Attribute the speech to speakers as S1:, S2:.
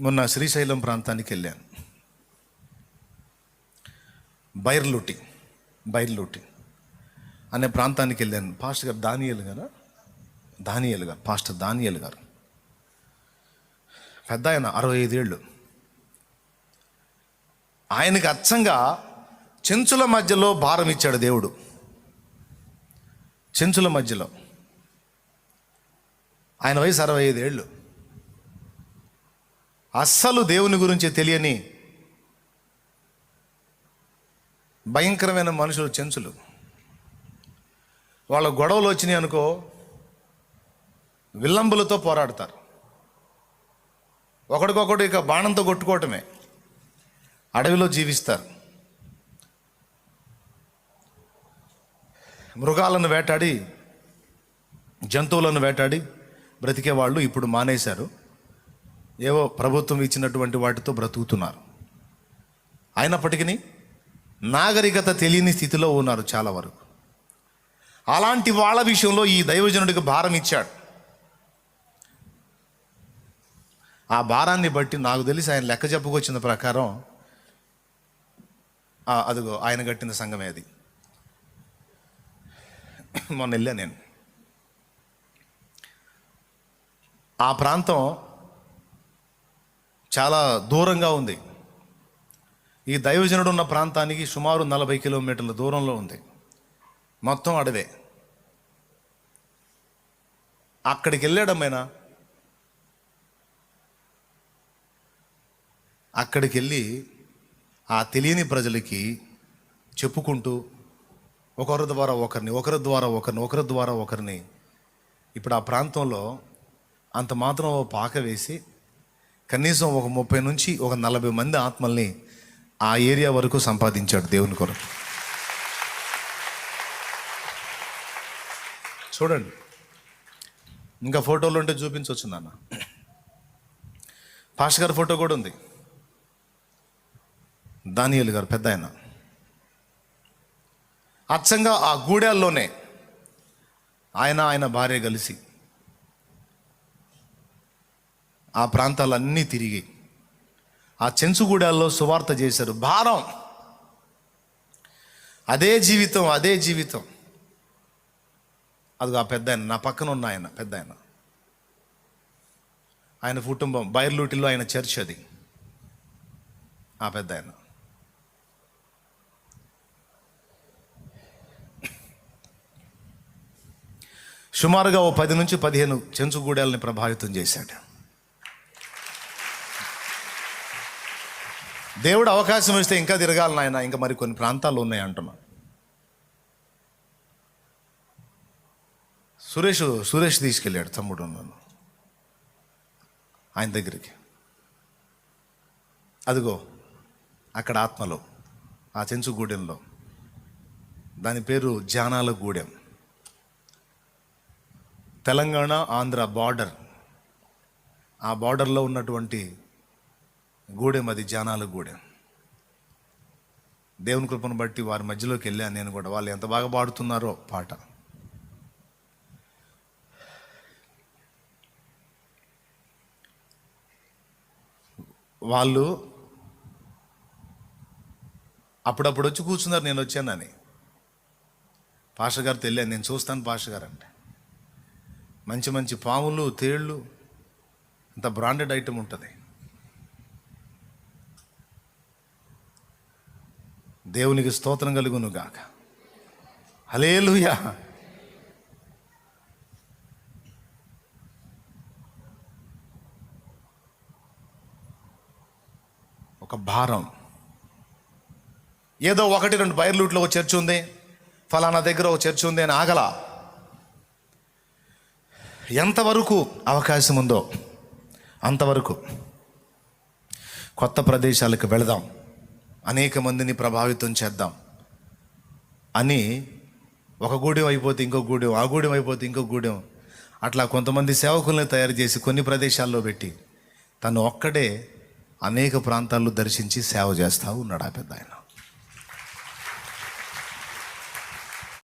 S1: మొన్న శ్రీశైలం ప్రాంతానికి వెళ్ళాను. బైర్లూటి బైర్లూటి అనే ప్రాంతానికి వెళ్ళాను. పాస్టర్ గారు దానియలు గారు దానియలు గారు పాస్టర్ దానియలు గారు. పెద్ద ఆయన అరవై ఐదేళ్ళు. ఆయనకి అచ్చంగా చెంచుల మధ్యలో భారం ఇచ్చాడు దేవుడు. చెంచుల మధ్యలో. ఆయన వయసు అరవై ఐదేళ్ళు. అస్సలు దేవుని గురించి తెలియని భయంకరమైన మనుషులు చెంచులు. వాళ్ళ గొడవలు వచ్చినాయి అనుకో విల్లంబులతో పోరాడతారు. ఒకడికొకడు ఇక బాణంతో కొట్టుకోవటమే. అడవిలో జీవిస్తారు. మృగాలను వేటాడి జంతువులను వేటాడి బ్రతికే వాళ్ళు ఇప్పుడు మానేశారు. ఏవో ప్రభుత్వం ఇచ్చినటువంటి వాటితో బ్రతుకుతున్నారు. అయినప్పటికీ నాగరికత తెలియని స్థితిలో ఉన్నారు చాలా వరకు. అలాంటి వాళ్ళ విషయంలో ఈ దైవజనుడికి భారం ఇచ్చాడు. ఆ భారాన్ని బట్టి నాకు తెలిసి ఆయన లెక్క చెప్పుకొచ్చిన ప్రకారం అదిగో ఆయన కట్టిన సంఘమే అది. మొన్న వెళ్ళా నేను. ఆ ప్రాంతం చాలా దూరంగా ఉంది. ఈ దైవజనుడు ఉన్న ప్రాంతానికి సుమారు నలభై కిలోమీటర్ల దూరంలో ఉంది. మొత్తం అడవే. అక్కడికి వెళ్ళాడమైనా? అక్కడికి వెళ్ళి ఆ తెలియని ప్రజలకి చెప్పుకుంటూ ఒకరి ద్వారా ఒకరిని ఒకరి ద్వారా ఒకరిని ఒకరి ద్వారా ఒకరిని ఇప్పుడు ఆ ప్రాంతంలో అంత మాత్రం పాక వేసి కనీసం ఒక ముప్పై నుంచి ఒక నలభై మంది ఆత్మల్ని ఆ ఏరియా వరకు సంపాదించాడు దేవుని కొరకు. చూడండి. ఇంకా ఫోటోలు ఉంటే చూపించవచ్చు నాన్న. పాష్ గారి ఫోటో కూడా ఉంది. దానియలు గారు పెద్ద ఆయన. అచ్చంగా ఆ గూడెల్లోనే ఆయన ఆయన భార్య కలిసి ఆ ప్రాంతాలన్నీ తిరిగి ఆ చెంచుగూడాల్లో సువార్త చేశారు. భారం. అదే జీవితం అదే జీవితం. అది ఆ పెద్ద ఆయన నా పక్కన ఉన్న ఆయన పెద్ద ఆయన ఆయన కుటుంబం బైర్లూటిలో ఆయన చర్చ్ అది. ఆ పెద్ద ఆయన సుమారుగా ఓ పది నుంచి పదిహేను చెంచుగూడాలని ప్రభావితం చేశాడు. దేవుడు అవకాశం ఇస్తే ఇంకా తిరగాలి నాయన ఇంకా మరి కొన్ని ప్రాంతాలు ఉన్నాయి అంటున్నా. సురేష్ సురేష్ తీసుకెళ్ళాడు తమ్ముడు నన్ను. ఆయన దగ్గరికి. అదిగో అక్కడ ఆత్మలో ఆ చెంచుగూడెంలో దాని పేరు జానాల గూడెం. తెలంగాణ ఆంధ్ర బార్డర్. ఆ బార్డర్లో ఉన్నటువంటి గూడెం అది జానాల గూడెం. దేవుని కృపను బట్టి వారి మధ్యలోకి వెళ్ళాను నేను కూడా. వాళ్ళు ఎంత బాగా పాడుతున్నారో పాట. వాళ్ళు అప్పుడప్పుడు వచ్చి కూర్చున్నారు నేను వచ్చానని. పాష గారితో వెళ్ళాను నేను చూస్తాను పాష గారు అంటే. మంచి మంచి పాములు తేళ్ళు అంత బ్రాండెడ్ ఐటమ్ ఉంటుంది. దేవునికి స్తోత్రం కలుగును గాక హలేలుయా ఒక భారం. ఏదో ఒకటి రెండు బైర్లూట్లో ఒక చర్చ్ ఉంది. ఫలానా దగ్గర ఒక చర్చ్ ఉంది అని ఆగల. ఎంతవరకు అవకాశం ఉందో అంతవరకు కొత్త ప్రదేశాలకు వెళదాం. అనేక మందిని ప్రభావితం చేద్దాం అని ఒక గూడెం అయిపోతే ఇంకో గూడెం ఆ గూడెం అయిపోతే ఇంకో గూడెం. అట్లా కొంతమంది సేవకుల్ని తయారు చేసి కొన్ని ప్రదేశాల్లో పెట్టి తను ఒక్కడే అనేక ప్రాంతాల్లో దర్శించి సేవ చేస్తూ ఉన్నాడు ఆ పెద్ద ఆయన